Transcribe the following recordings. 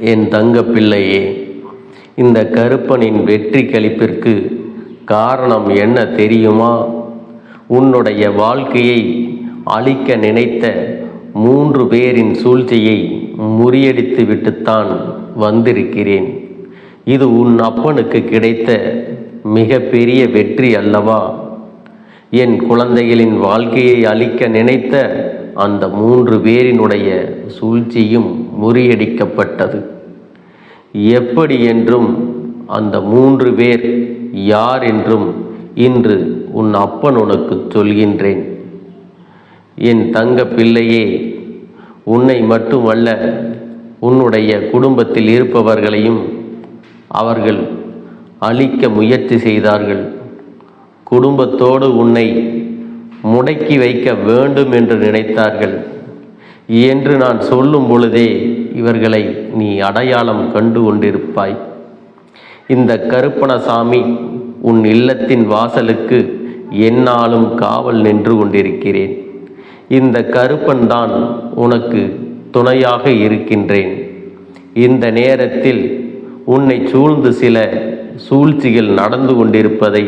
என் தங்க பிள்ளையே இந்த கருப்பனின் வெற்றி கழிப்பிற்கு காரணம் என்ன தெரியுமா? உன்னுடைய வாழ்க்கையை அழிக்க நினைத்த மூன்று பேரின் சூழ்ச்சியை முறியடித்து விட்டுத்தான் வந்திருக்கிறேன். இது உன் அப்பனுக்கு கிடைத்த மிகப்பெரிய வெற்றி அல்லவா? என் குழந்தைகளின் வாழ்க்கையை அழிக்க நினைத்த அந்த மூன்று பேரினுடைய சூழ்ச்சியும் முறியடிக்கப்பட்டது. எப்படி என்றும் அந்த மூன்று பேர் யார் என்றும் இன்று உன் அப்பன் உனக்கு சொல்கின்றேன். என் தங்க பிள்ளையே உன்னை மட்டுமல்ல உன்னுடைய குடும்பத்தில் இருப்பவர்களையும் அவர்கள் அழிக்க முயற்சி செய்தார்கள். குடும்பத்தோடு உன்னை முடக்கி வைக்க வேண்டும் என்று நினைத்தார்கள். என்று நான் சொல்லும் பொழுதே இவர்களை நீ அடையாளம் கண்டு கொண்டிருப்பாய். இந்த கருப்பணசாமி உன் இல்லத்தின் வாசலுக்கு என்னாலும் காவல் நின்று கொண்டிருக்கிறேன். இந்த கருப்பன்தான் உனக்கு துணையாக இருக்கின்றேன். இந்த நேரத்தில் உன்னை சூழ்ந்து சில சூழ்ச்சிகள் நடந்து கொண்டிருப்பதை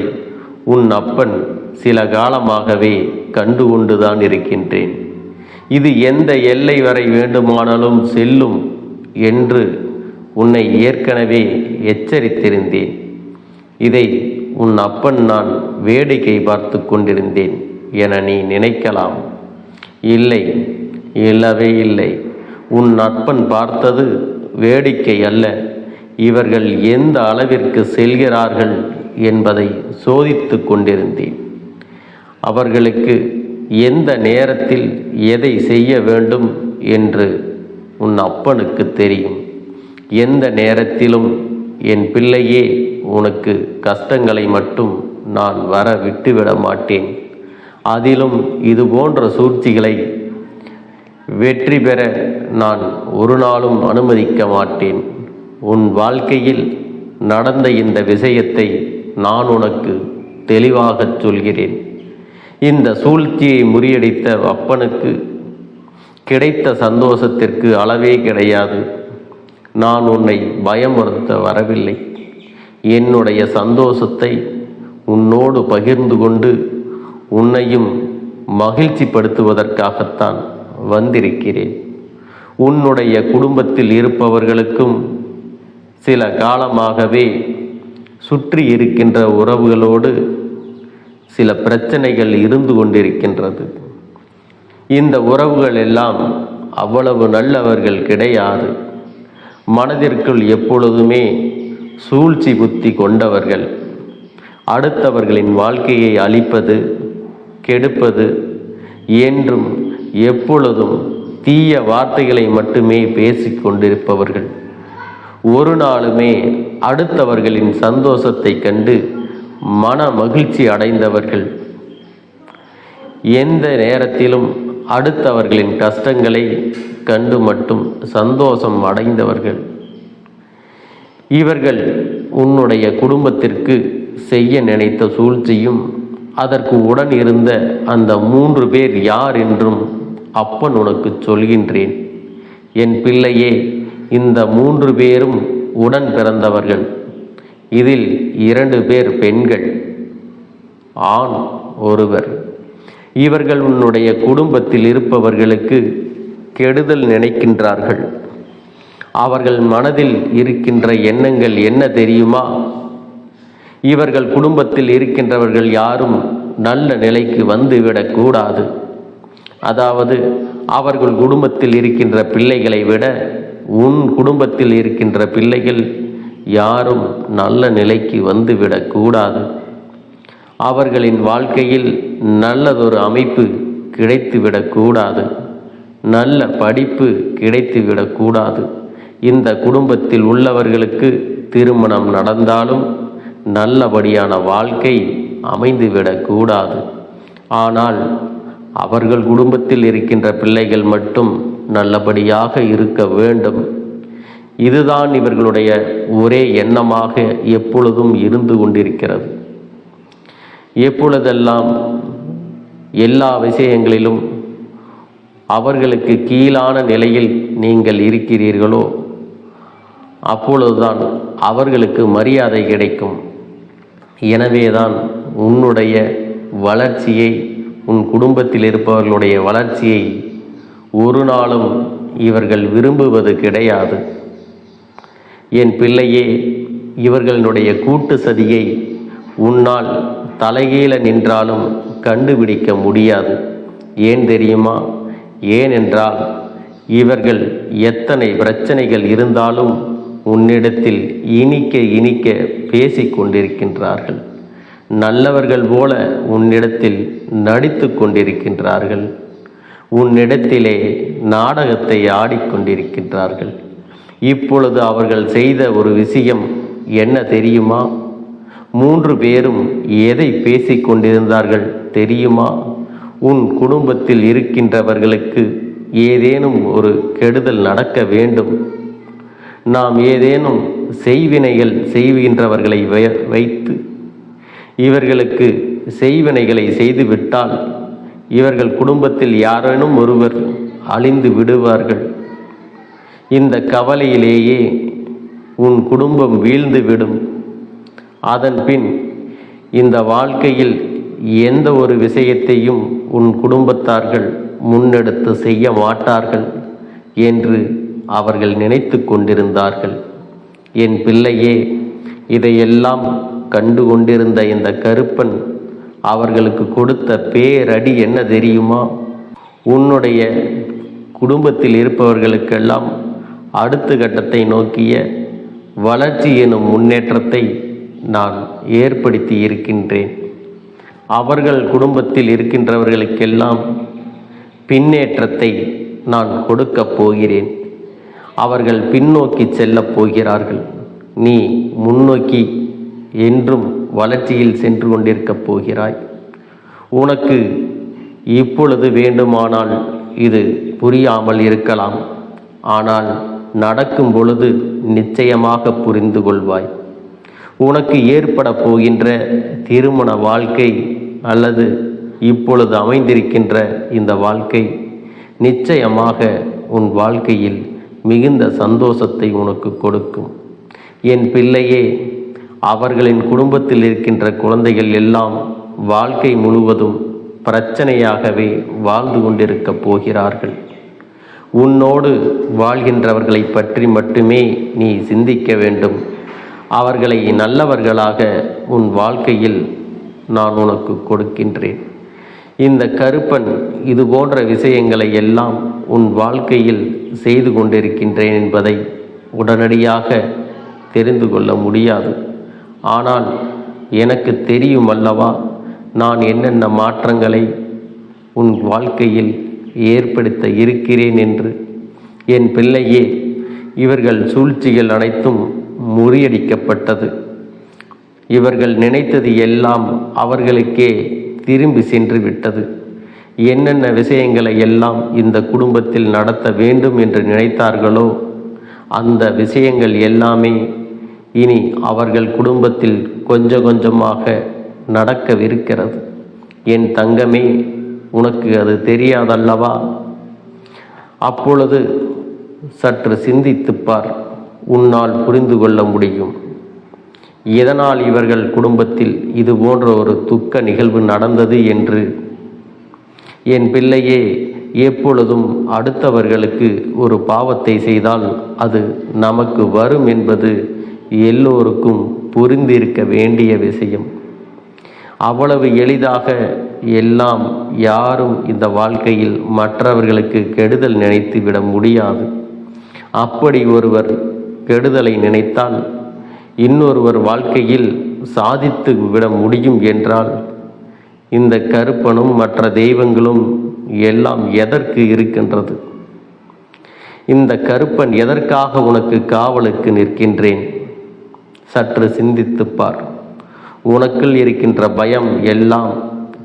உன் அப்பன் சில காலமாகவே கண்டு கொண்டுதான் இருக்கின்றேன். இது எந்த எல்லை வரை வேண்டுமானாலும் செல்லும் என்று உன்னை ஏற்கனவே எச்சரித்திருந்தேன். இதை உன் அப்பன் நான் வேடிக்கை பார்த்து கொண்டிருந்தேன் என நீ நினைக்கலாம். இல்லை இல்லவே இல்லை. உன் அப்பன் பார்த்தது வேடிக்கை அல்ல. இவர்கள் எந்த அளவிற்கு செல்கிறார்கள் என்பதை சோதித்து கொண்டிருந்தேன். அவர்களுக்கு எந்த நேரத்தில் எதை செய்ய வேண்டும் என்று உன் அப்பனுக்கு தெரியும். எந்த நேரத்திலும் என் பிள்ளையே உனக்கு கஷ்டங்களை மட்டும் நான் வர விட்டுவிட மாட்டேன். அதிலும் இது போன்ற சூழ்ச்சிகளை வெற்றி பெற நான் ஒரு நாளும் அனுமதிக்க மாட்டேன். உன் வாழ்க்கையில் நடந்த இந்த விஷயத்தை நான் உனக்கு தெளிவாகச் சொல்கிறேன். இந்த சூழ்ச்சியை முறியடித்த அப்பனுக்கு கிடைத்த சந்தோஷத்திற்கு அளவே கிடையாது. நான் உன்னை பயமுறுத்த வரவில்லை. என்னுடைய சந்தோஷத்தை உன்னோடு பகிர்ந்து கொண்டு உன்னையும் மகிழ்ச்சிப்படுத்துவதற்காகத்தான் வந்திருக்கிறேன். உன்னுடைய குடும்பத்தில் இருப்பவர்களுக்கும் சில காலமாகவே சுற்றி இருக்கின்ற உறவுகளோடு சில பிரச்சனைகள் இருந்து கொண்டிருக்கின்றது. இந்த உறவுகள் எல்லாம் அவ்வளவு நல்லவர்கள் கிடையாது. மனதிற்குள் எப்பொழுதுமே சூழ்ச்சி புத்தி கொண்டவர்கள். அடுத்தவர்களின் வாழ்க்கையை அழிப்பது கெடுப்பது என்றும் எப்பொழுதும் தீய வார்த்தைகளை மட்டுமே பேசிக் கொண்டிருப்பவர்கள் ஒரு நாளுமே அடுத்தவர்களின் சந்தோஷத்தை கண்டு மன மகிழ்ச்சி அடைந்தவர்கள். எந்த நேரத்திலும் அடுத்தவர்களின் கஷ்டங்களை கண்டு மட்டும் சந்தோஷம் அடைந்தவர்கள். இவர்கள் உன்னுடைய குடும்பத்திற்கு செய்ய நினைத்த சூழ்ச்சியும் அதற்கு உடன் இருந்த அந்த மூன்று பேர் யார் என்றும் அப்பன் உனக்கு சொல்கின்றேன். என் பிள்ளையே இந்த மூன்று பேரும் உடன் பிறந்தவர்கள். இதில் இரண்டு பேர் பெண்கள் ஆண் ஒருவர். இவர்கள் உன்னுடைய குடும்பத்தில் இருப்பவர்களுக்கு கெடுதல் நினைக்கின்றார்கள். அவர்கள் மனதில் இருக்கின்ற எண்ணங்கள் என்ன தெரியுமா? இவர்கள் குடும்பத்தில் இருக்கின்றவர்கள் யாரும் நல்ல நிலைக்கு வந்துவிடக்கூடாது அதாவது அவர்கள் குடும்பத்தில் இருக்கின்ற பிள்ளைகளை விட உன் குடும்பத்தில் இருக்கின்ற பிள்ளைகள் யாரும் நல்ல நிலைக்கு வந்துவிடக்கூடாது அவர்களின் வாழ்க்கையில் நல்லதொரு அமைப்பு கிடைத்துவிடக்கூடாது நல்ல படிப்பு கிடைத்துவிடக்கூடாது இந்த குடும்பத்தில் உள்ளவர்களுக்கு திருமணம் நடந்தாலும் நல்லபடியான வாழ்க்கை அமைந்துவிடக்கூடாது ஆனால் அவர்கள் குடும்பத்தில் இருக்கின்ற பிள்ளைகள் மட்டும் நல்லபடியாக இருக்க வேண்டும். இதுதான் இவர்களுடைய ஒரே எண்ணமாக எப்பொழுதும் இருந்து கொண்டிருக்கிறது. எப்பொழுதெல்லாம் எல்லா விஷயங்களிலும் அவர்களுக்கு கீழான நிலையில் நீங்கள் இருக்கிறீர்களோ அப்பொழுதுதான் அவர்களுக்கு மரியாதை கிடைக்கும். எனவேதான் உன்னுடைய வளர்ச்சியை உன் குடும்பத்தில் இருப்பவர்களுடைய வளர்ச்சியை ஒரு நாளும் இவர்கள் விரும்புவது கிடையாது. என் பிள்ளையே இவர்களுடைய கூட்டு சதியை உன்னால் தலைகீழ நின்றாலும் கண்டுபிடிக்க முடியாது. ஏன் தெரியுமா? ஏனென்றால் இவர்கள் எத்தனை பிரச்சனைகள் இருந்தாலும் உன்னிடத்தில் இனிக்க இனிக்க பேசிக்கொண்டிருக்கின்றார்கள் நல்லவர்கள் போல உன்னிடத்தில் நடித்து கொண்டிருக்கின்றார்கள். உன்னிடத்திலே நாடகத்தை ஆடிக்கொண்டிருக்கின்றார்கள். இப்பொழுது அவர்கள் செய்த ஒரு விஷயம் என்ன தெரியுமா? மூன்று பேரும் எதை பேசிக்கொண்டிருந்தார்கள் தெரியுமா? உன் குடும்பத்தில் இருக்கின்றவர்களுக்கு ஏதேனும் ஒரு கெடுதல் நடக்க வேண்டும். நாம் ஏதேனும் செய்வினைகள் செய்கின்றவர்களை வை- வைத்து இவர்களுக்கு செய்வினைகளை செய்துவிட்டால் இவர்கள் குடும்பத்தில் யாரேனும் ஒருவர் அழிந்து விடுவார்கள். இந்த கவலையிலேயே உன் குடும்பம் வீழ்ந்துவிடும். அதன்பின் அதன் பின் இந்த வாழ்க்கையில் எந்த ஒரு விஷயத்தையும் உன் குடும்பத்தார்கள் முன்னெடுத்து செய்ய மாட்டார்கள் என்று அவர்கள் நினைத்து கொண்டிருந்தார்கள். என் பிள்ளையே இதையெல்லாம் கண்டு கொண்டிருந்த இந்த கருப்பன் அவர்களுக்கு கொடுத்த பேரடி என்ன தெரியுமா? உன்னுடைய குடும்பத்தில் இருப்பவர்களுக்கெல்லாம் அடுத்த கட்டத்தை நோக்கிய வளர்ச்சி எனும் முன்னேற்றத்தை நான் ஏற்படுத்தி இருக்கின்றேன். அவர்கள் குடும்பத்தில் இருக்கின்றவர்களுக்கெல்லாம் பின்னேற்றத்தை நான் கொடுக்கப் போகிறேன். அவர்கள் பின்னோக்கி செல்லப் போகிறார்கள். நீ முன்னோக்கி என்றும் வளர்ச்சியில் சென்று கொண்டிருக்கப் போகிறாய். உனக்கு இப்பொழுது வேண்டுமானால் இது புரியாமல் இருக்கலாம். ஆனால் நடக்கும் பொழுது நிச்சயமாக புரிந்து கொள்வாய். உனக்கு ஏற்பட போகின்ற திருமண வாழ்க்கை அல்லது இப்பொழுது அமைந்திருக்கின்ற இந்த வாழ்க்கை நிச்சயமாக உன் வாழ்க்கையில் மிகுந்த சந்தோஷத்தை உனக்கு கொடுக்கும். என் பிள்ளையே அவர்களின் குடும்பத்தில் இருக்கின்ற குழந்தைகள் எல்லாம் வாழ்க்கை முழுவதும் பிரச்சனையாகவே வாழ்ந்து கொண்டிருக்கப் போகிறார்கள். உன்னோடு வாழ்கின்றவர்களை பற்றி மட்டுமே நீ சிந்திக்க வேண்டும். அவர்களை நல்லவர்களாக உன் வாழ்க்கையில் நான் உனக்கு கொடுக்கின்றேன். இந்த கருப்பன் இது போன்ற விஷயங்களை எல்லாம் உன் வாழ்க்கையில் செய்து கொண்டிருக்கின்றேன் என்பதை உடனடியாக தெரிந்து கொள்ள முடியாது. ஆனால் எனக்கு தெரியும் அல்லவா நான் என்னென்ன மாற்றங்களை உன் வாழ்க்கையில் ஏற்படுத்த இருக்கிறேன் என்று. என் பிள்ளையே இவர்கள் சூழ்ச்சிகள் அனைத்தும் முறியடிக்கப்பட்டது. இவர்கள் நினைத்தது எல்லாம் அவர்களுக்கே திரும்பி சென்று விட்டது. என்னென்ன விஷயங்களை எல்லாம் இந்த குடும்பத்தில் நடத்த வேண்டும் என்று நினைத்தார்களோ அந்த விஷயங்கள் எல்லாமே இனி அவர்கள் குடும்பத்தில் கொஞ்சம் கொஞ்சமாக நடக்கவிருக்கிறது. என் தங்கமே உனக்கு அது தெரியாதல்லவா? அப்பொழுது சற்று சிந்தித்துப்பார் உன்னால் புரிந்து கொள்ள முடியும். எதனால் இவர்கள் குடும்பத்தில் இது போன்ற ஒரு துக்க நிகழ்வு நடந்தது என்று? என் பிள்ளையே எப்பொழுதும் அடுத்தவர்களுக்கு ஒரு பாவத்தை செய்தால் அது நமக்கு வரும் என்பது எல்லோருக்கும் புரிந்திருக்க வேண்டிய விஷயம். அவ்வளவு எளிதாக எல்லாம் யாரும் இந்த வாழ்க்கையில் மற்றவர்களுக்கு கெடுதல் நினைத்து விட முடியாது. அப்படி ஒருவர் கெடுதலை நினைத்தால் இன்னொருவர் வாழ்க்கையில் சாதித்து விட முடியும் என்றால் இந்த கருப்பனும் மற்ற தெய்வங்களும் எல்லாம் எதற்கு இருக்கின்றது? இந்த கருப்பன் எதற்காக உனக்கு காவலுக்கு நிற்கின்றேன்? சற்று சிந்தித்துப்பார். உனக்குள் இருக்கின்ற பயம் எல்லாம்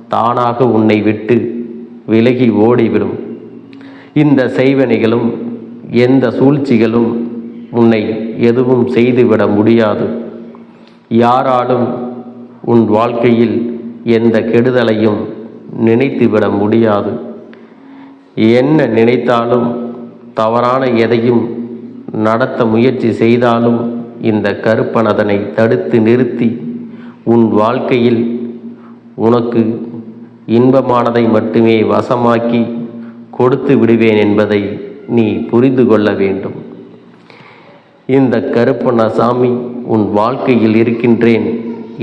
தானாக உன்னை விட்டு விலகி ஓடிவிடும். இந்த செய்வனைகளும் எந்த சூழ்ச்சிகளும் உன்னை எதுவும் செய்துவிட முடியாது. யாராலும் உன் வாழ்க்கையில் எந்த கெடுதலையும் நினைத்துவிட முடியாது. என்ன நினைத்தாலும் தவறான எதையும் நடத்த முயற்சி செய்தாலும் இந்த கருப்பன் அதனை தடுத்து நிறுத்தி உன் வாழ்க்கையில் உனக்கு இன்பமானதை மட்டுமே வசமாக்கி கொடுத்து விடுவேன் என்பதை நீ புரிந்து கொள்ள வேண்டும். இந்த கருப்பண்ணசாமி உன் வாழ்க்கையில் இருக்கின்றேன்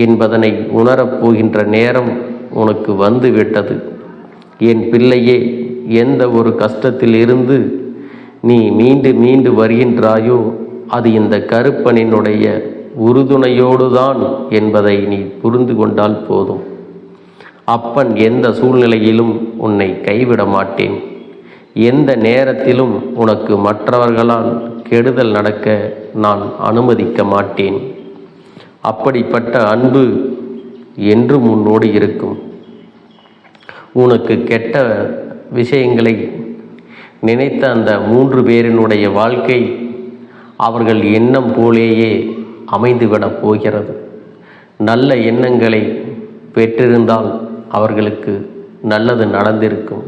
என்பதனை உணரப் போகின்ற நேரம் உனக்கு வந்துவிட்டது. என் பிள்ளையே எந்த ஒரு கஷ்டத்தில் இருந்து நீ மீண்டு மீண்டு வருகின்றாயோ அது இந்த கருப்பனினுடைய உறுதுணையோடு தான் என்பதை நீ புரிந்து கொண்டால் போதும். அப்பன் எந்த சூழ்நிலையிலும் உன்னை கைவிட மாட்டேன். எந்த நேரத்திலும் உனக்கு மற்றவர்களால் கெடுதல் நடக்க நான் அனுமதிக்க மாட்டேன். அப்படிப்பட்ட அன்பு என்றும் உன்னோடு இருக்கும். உனக்கு கெட்ட விஷயங்களை நினைத்த அந்த மூன்று பேரினுடைய வாழ்க்கை அவர்கள் எண்ணம் போலேயே அமைந்துவிடப் போகிறது. நல்ல எண்ணங்களை பெற்றிருந்தால் அவர்களுக்கு நல்லது நடந்திருக்கும்.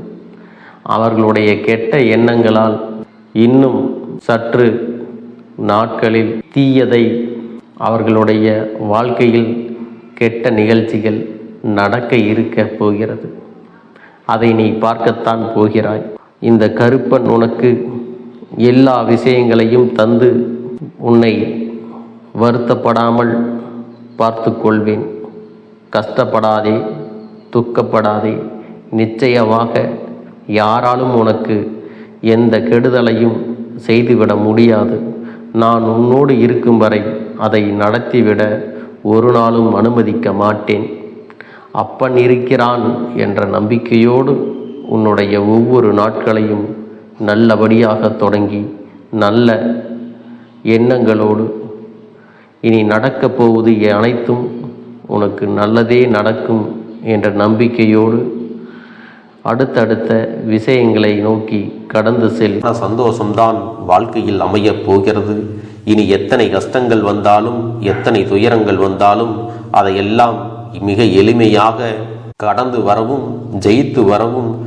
அவர்களுடைய கெட்ட எண்ணங்களால் இன்னும் சற்று நாட்களில் தீயதை அவர்களுடைய வாழ்க்கையில் கெட்ட நிகழ்ச்சிகள் நடக்க இருக்க போகிறது. அதை நீ பார்க்கத்தான் போகிறாய். இந்த கருப்பன் உனக்கு எல்லா விஷயங்களையும் தந்து உன்னை வருத்தப்படாமல் பார்த்து கொள்வேன் கஷ்டப்படாதே துக்கப்படாதே. நிச்சயமாக யாராலும் உனக்கு எந்த கெடுதலையும் செய்துவிட முடியாது. நான் உன்னோடு இருக்கும் வரை அதை நடத்திவிட ஒரு நாளும் அனுமதிக்க மாட்டேன். அப்பன் இருக்கிறான் என்ற நம்பிக்கையோடு உன்னுடைய ஒவ்வொரு நாட்களையும் நல்லபடியாக தொடங்கி நல்ல எண்ணங்களோடு இனி நடக்கப் போவது அனைத்தும் உனக்கு நல்லதே நடக்கும் என்ற நம்பிக்கையோடு அடுத்தடுத்த விஷயங்களை நோக்கி கடந்து செல். சந்தோஷம்தான் வாழ்க்கையில் அமையப் போகிறது. இனி எத்தனை கஷ்டங்கள் வந்தாலும் எத்தனை துயரங்கள் வந்தாலும் அதையெல்லாம் மிக எளிமையாக கடந்து வரவும் ஜெயித்து வரவும்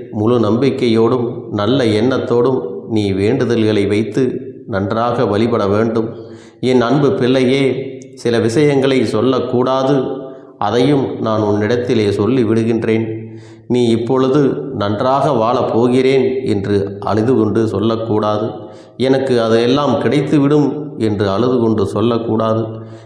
முழு நம்பிக்கையோடும் நல்ல எண்ணத்தோடும் நீ வேண்டுதல்களை வைத்து நன்றாக வழிபட வேண்டும். என் அன்பு பிள்ளையே சில விஷயங்களை சொல்லக்கூடாது. அதையும் நான் உன்னிடத்திலே சொல்லி விடுகின்றேன். நீ இப்பொழுது நன்றாக வாழப் போகிறேன் என்று அழுது கொண்டு சொல்லக்கூடாது. எனக்கு அதையெல்லாம் கிடைத்துவிடும் என்று அழுது கொண்டு சொல்லக்கூடாது.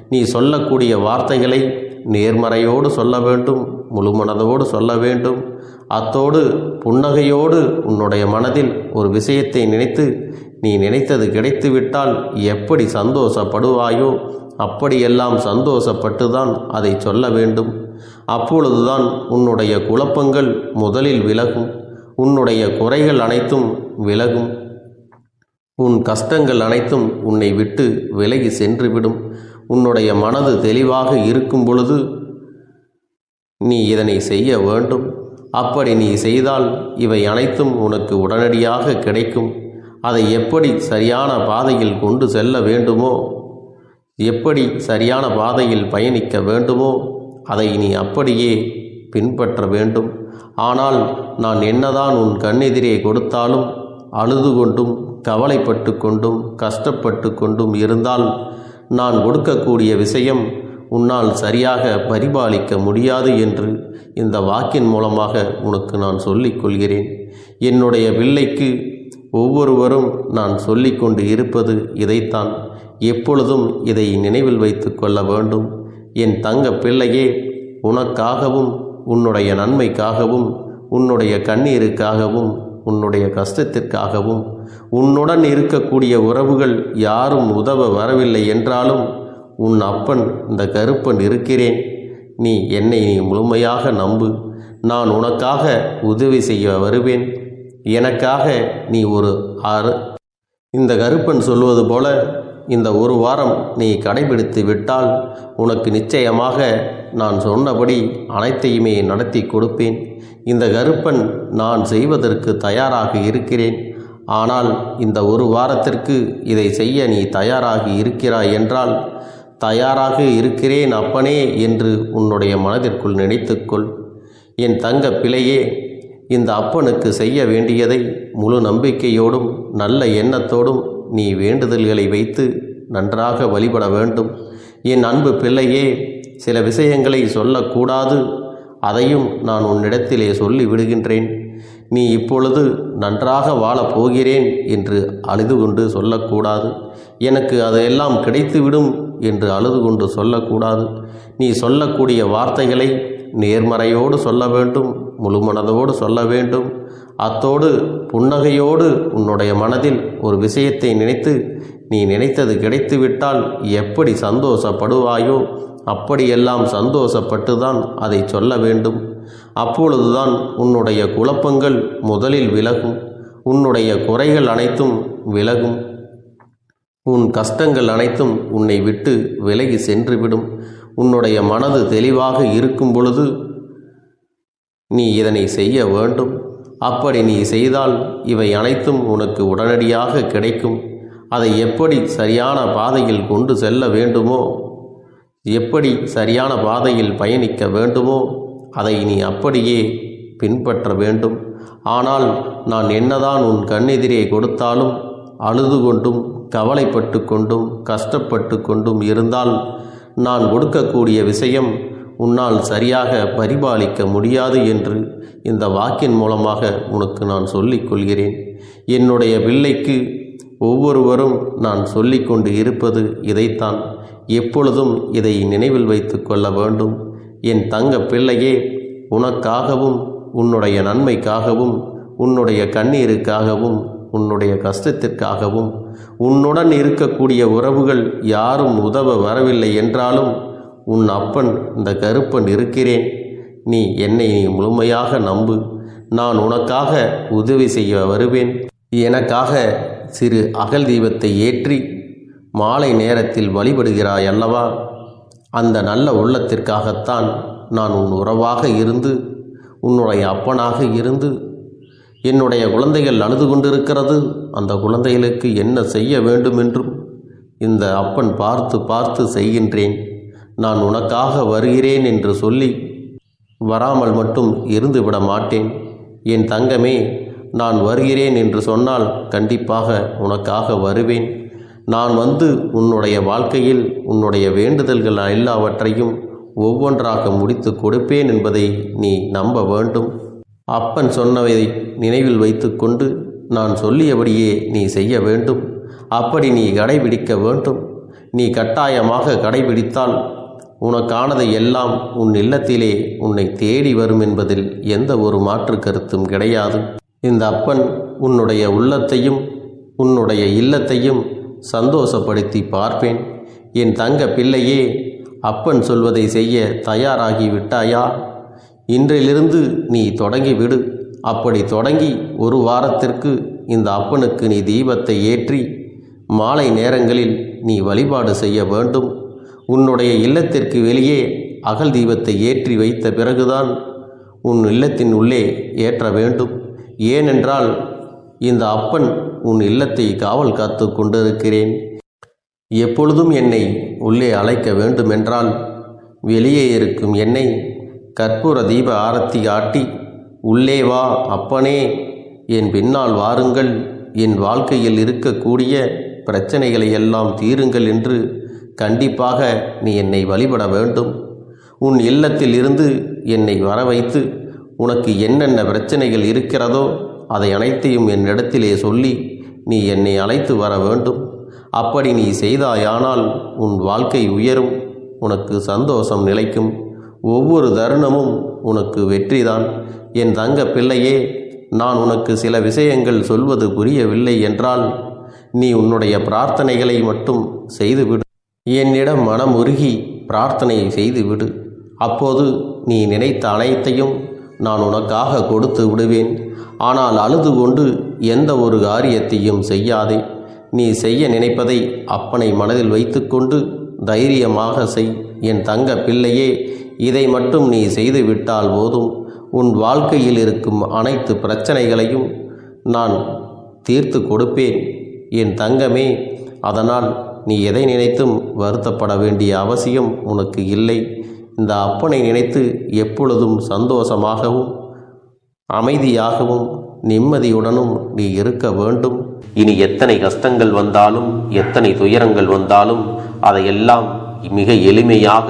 நீ சொல்லக்கூடிய வார்த்தைகளை நேர்மறையோடு சொல்ல வேண்டும் முழுமனதோடு சொல்ல வேண்டும். அத்தோடு புன்னகையோடு உன்னுடைய மனதில் ஒரு விஷயத்தை நினைத்து நீ நினைத்தது கிடைத்துவிட்டால் எப்படி சந்தோஷப்படுவாயோ அப்படியெல்லாம் சந்தோஷப்பட்டுதான் அதை சொல்ல வேண்டும். அப்பொழுதுதான் உன்னுடைய குழப்பங்கள் முதலில் விலகும் உன்னுடைய குறைகள் அனைத்தும் விலகும். உன் கஷ்டங்கள் அனைத்தும் உன்னை விட்டு விலகி சென்றுவிடும். உன்னுடைய மனது தெளிவாக இருக்கும் பொழுது நீ இதனை செய்ய வேண்டும். அப்படி நீ செய்தால் இவை அனைத்தும் உனக்கு உடனடியாக கிடைக்கும். அதை எப்படி சரியான பாதையில் கொண்டு செல்ல வேண்டுமோ? எப்படி சரியான பாதையில் பயணிக்க வேண்டுமோ? அதை நீ அப்படியே பின்பற்ற வேண்டும். ஆனால் நான் என்னதான் உன் கண்ணெதிரே கொடுத்தாலும் அழுது கொண்டும் கவலைப்பட்டு கொண்டும் கஷ்டப்பட்டு கொண்டும் இருந்தால் நான் கொடுக்கக்கூடிய விஷயம் உன்னால் சரியாக பரிபாலிக்க முடியாது என்று இந்த வாக்கின் மூலமாக உனக்கு நான் சொல்லிக் கொள்கிறேன். என்னுடைய பிள்ளைக்கு ஒவ்வொருவரும் நான் சொல்லிக்கொண்டு இருப்பது இதைத்தான். எப்பொழுதும் இதை நினைவில் வைத்து கொள்ள வேண்டும். என் தங்க பிள்ளையே உனக்காகவும் உன்னுடைய நன்மைக்காகவும் உன்னுடைய கண்ணீருக்காகவும் உன்னுடைய கஷ்டத்திற்காகவும் உன்னுடன் இருக்கக்கூடிய உறவுகள் யாரும் உதவ வரவில்லை என்றாலும் உன் அப்பன் இந்த கருப்பன் இருக்கிறேன். நீ என்னை நீ முழுமையாக நம்பு. நான் உனக்காக உதவி செய்ய வருவேன். எனக்காக நீ ஒரு ஆறு. இந்த கருப்பன் சொல்வது போல இந்த ஒரு வாரம் நீ கடைபிடித்து விட்டால் உனக்கு நிச்சயமாக நான் சொன்னபடி அனைத்தையுமே நடத்தி கொடுப்பேன். இந்த கருப்பன் நான் செய்வதற்கு தயாராக இருக்கிறேன். ஆனால் இந்த ஒரு வாரத்திற்கு இதை செய்ய நீ தயாராகி இருக்கிறாய் என்றால் தயாராக இருக்கிறேன் அப்பனே என்று உன்னுடைய மனதிற்குள் நினைத்துக்கொள். என் தங்க பிழையே இந்த அப்பனுக்கு செய்ய வேண்டியதை முழு நம்பிக்கையோடும் நல்ல எண்ணத்தோடும் நீ வேண்டுதல்களை வைத்து நன்றாக வழிபட வேண்டும். என் அன்பு பிள்ளையே சில விஷயங்களை சொல்லக்கூடாது. அதையும் நான் உன்னிடத்திலே சொல்லி விடுகின்றேன். நீ இப்பொழுது நன்றாக வாழப் போகிறேன் என்று அழுது கொண்டு சொல்லக்கூடாது. எனக்கு அதையெல்லாம் கிடைத்துவிடும் என்று அழுது கொண்டு சொல்லக்கூடாது. நீ சொல்லக்கூடிய வார்த்தைகளை நேர்மறையோடு சொல்ல வேண்டும் முழுமனதோடு சொல்ல வேண்டும். அத்தோடு புன்னகையோடு உன்னுடைய மனதில் ஒரு விஷயத்தை நினைத்து நீ நினைத்தது கிடைத்துவிட்டால் எப்படி சந்தோஷப்படுவாயோ அப்படியெல்லாம் சந்தோஷப்பட்டு தான் அதை சொல்ல வேண்டும். அப்பொழுதுதான் உன்னுடைய குழப்பங்கள் முதலில் விலகும் உன்னுடைய குறைகள் அனைத்தும் விலகும். உன் கஷ்டங்கள் அனைத்தும் உன்னை விட்டு விலகி சென்றுவிடும். உன்னுடைய மனது தெளிவாக இருக்கும் பொழுது நீ இதனை செய்ய வேண்டும். அப்படி நீ செய்தால் இவை அனைத்தும் உனக்கு உடனடியாக கிடைக்கும். அதை எப்படி சரியான பாதையில் கொண்டு செல்ல வேண்டுமோ எப்படி சரியான பாதையில் பயணிக்க வேண்டுமோ அதை நீ அப்படியே பின்பற்ற வேண்டும். ஆனால் நான் என்னதான் உன் கண்ணெதிரே கொடுத்தாலும் அழுது கொண்டும் கவலைப்பட்டு கொண்டும் கஷ்டப்பட்டு கொண்டும் இருந்தால் நான் கொடுக்கக்கூடிய விஷயம் உன்னால் சரியாக பரிபாலிக்க முடியாது என்று இந்த வாக்கின் மூலமாக உனக்கு நான் சொல்லிக் கொள்கிறேன். என்னுடைய பிள்ளைக்கு ஒவ்வொருவரும் நான் சொல்லிக்கொண்டு இருப்பது இதைத்தான். எப்பொழுதும் இதை நினைவில் வைத்து கொள்ள வேண்டும். என் தங்க பிள்ளையே உனக்காகவும் உன்னுடைய நன்மைக்காகவும் உன்னுடைய கண்ணீருக்காகவும் உன்னுடைய கஷ்டத்திற்காகவும் உன்னுடன் இருக்கக்கூடிய உறவுகள் யாரும் உதவ வரவில்லை என்றாலும் உன் அப்பன் இந்த கருப்பன் இருக்கிறேன். நீ என்னை நீ முழுமையாக நம்பு. நான் உனக்காக உதவி செய்ய வருவேன். எனக்காக சிறு அகல் தீபத்தை ஏற்றி மாலை நேரத்தில் வழிபடுகிறாய் அல்லவா? அந்த நல்ல உள்ளத்திற்காகத்தான் நான் உன் உறவாக இருந்து உன்னுடைய அப்பனாக இருந்து என்னுடைய குழந்தைகள் அழுது கொண்டிருக்கிறது. அந்த குழந்தைகளுக்கு என்ன செய்ய வேண்டும் என்றும் இந்த அப்பன் பார்த்து பார்த்து செய்கின்றேன். நான் உனக்காக வருகிறேன் என்று சொல்லி வராமல் மட்டும் இருந்து விட மாட்டேன். என் தங்கமே நான் வருகிறேன் என்று சொன்னால் கண்டிப்பாக உனக்காக வருவேன். நான் வந்து உன்னுடைய வாழ்க்கையில் உன்னுடைய வேண்டுதல்கள் எல்லாவற்றையும் ஒவ்வொன்றாக முடித்து கொடுப்பேன் என்பதை நீ நம்ப வேண்டும். அப்பன் சொன்னவை நினைவில் வைத்துக்கொண்டு நான் சொல்லியபடியே நீ செய்ய வேண்டும். அப்படி நீ கடைபிடிக்க வேண்டும். நீ கட்டாயமாக கடைபிடித்தால் உனக்கானதை எல்லாம் உன் இல்லத்திலே உன்னை தேடி வரும் என்பதில் எந்த ஒரு மாற்று கருத்தும் கிடையாது. இந்த அப்பன் உன்னுடைய உள்ளத்தையும் உன்னுடைய இல்லத்தையும் சந்தோஷப்படுத்தி பார்ப்பேன். என் தங்க பிள்ளையே அப்பன் சொல்வதை செய்ய தயாராகி விட்டாயா? இன்றிலிருந்து நீ தொடங்கி விடு. அப்படி தொடங்கி ஒரு வாரத்திற்கு இந்த அப்பனுக்கு நீ தீபத்தை ஏற்றி மாலை நேரங்களில் நீ வழிபாடு செய்ய வேண்டும். உன்னுடைய இல்லத்திற்கு வெளியே அகல் தீபத்தை ஏற்றி வைத்த பிறகுதான் உன் இல்லத்தின் உள்ளே ஏற்ற வேண்டும். ஏனென்றால் இந்த அப்பன் உன் இல்லத்தை காவல் காத்து கொண்டிருக்கிறேன். எப்பொழுதும் என்னை உள்ளே அழைக்க வேண்டுமென்றால் வெளியே இருக்கும் என்னை கற்பூர தீப ஆரத்தி ஆட்டி உள்ளே வா அப்பனே என் பின்னால் வாருங்கள். என் வாழ்க்கையில் இருக்கக்கூடிய பிரச்சனைகளை எல்லாம் தீருங்கள் என்று கண்டிப்பாக நீ என்னை வழிபட வேண்டும். உன் இல்லத்தில் இருந்து என்னை வர வைத்து உனக்கு என்னென்ன பிரச்சனைகள் இருக்கிறதோ அதை அனைத்தையும் என்னிடத்திலே சொல்லி நீ என்னை அழைத்து வர வேண்டும். அப்படி நீ செய்தாயானால் உன் வாழ்க்கை உயரும் உனக்கு சந்தோஷம் நிலைக்கும். ஒவ்வொரு தருணமும் உனக்கு வெற்றிதான். என் தங்க பிள்ளையே நான் உனக்கு சில விஷயங்கள் சொல்வது புரியவில்லை என்றால் நீ உன்னுடைய பிரார்த்தனைகளை மட்டும் செய்துவிடு. என்னிடம் மனமுருகி பிரார்த்தனை செய்துவிடு. அப்போது நீ நினைத்த அனைத்தையும் நான் உனக்காக கொடுத்து விடுவேன். ஆனால் அழுது கொண்டு எந்த ஒரு காரியத்தையும் செய்யாதே. நீ செய்ய நினைப்பதை அப்பனை மனதில் வைத்துக்கொண்டு தைரியமாக செய். என் தங்க பிள்ளையே இதை மட்டும் நீ செய்துவிட்டால் போதும். உன் வாழ்க்கையில் இருக்கும் அனைத்து பிரச்சனைகளையும் நான் தீர்த்து கொடுப்பேன். என் தங்கமே அதனால் நீ எதை நினைத்தும் வருத்தப்பட வேண்டிய அவசியம் உனக்கு இல்லை. இந்த அப்பனை நினைத்து எப்பொழுதும் சந்தோஷமாகவும் அமைதியாகவும் நிம்மதியுடனும் நீ இருக்க வேண்டும். இனி எத்தனை கஷ்டங்கள் வந்தாலும் எத்தனை துயரங்கள் வந்தாலும் அதையெல்லாம் மிக எளிமையாக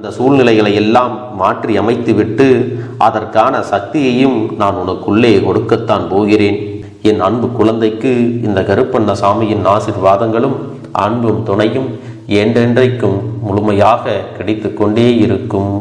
அந்த சூழ்நிலைகளை எல்லாம் மாற்றி அமைத்துவிட்டு அதற்கான சக்தியையும் நான் உனக்குள்ளே கொடுக்கத்தான் போகிறேன். என் அன்பு குழந்தைக்கு இந்த கருப்பண்ண சாமியின் ஆசிர்வாதங்களும் அன்பும் துணையும் என்றென்றைக்கும் முழுமையாக கிடைத்து கொண்டே இருக்கும்.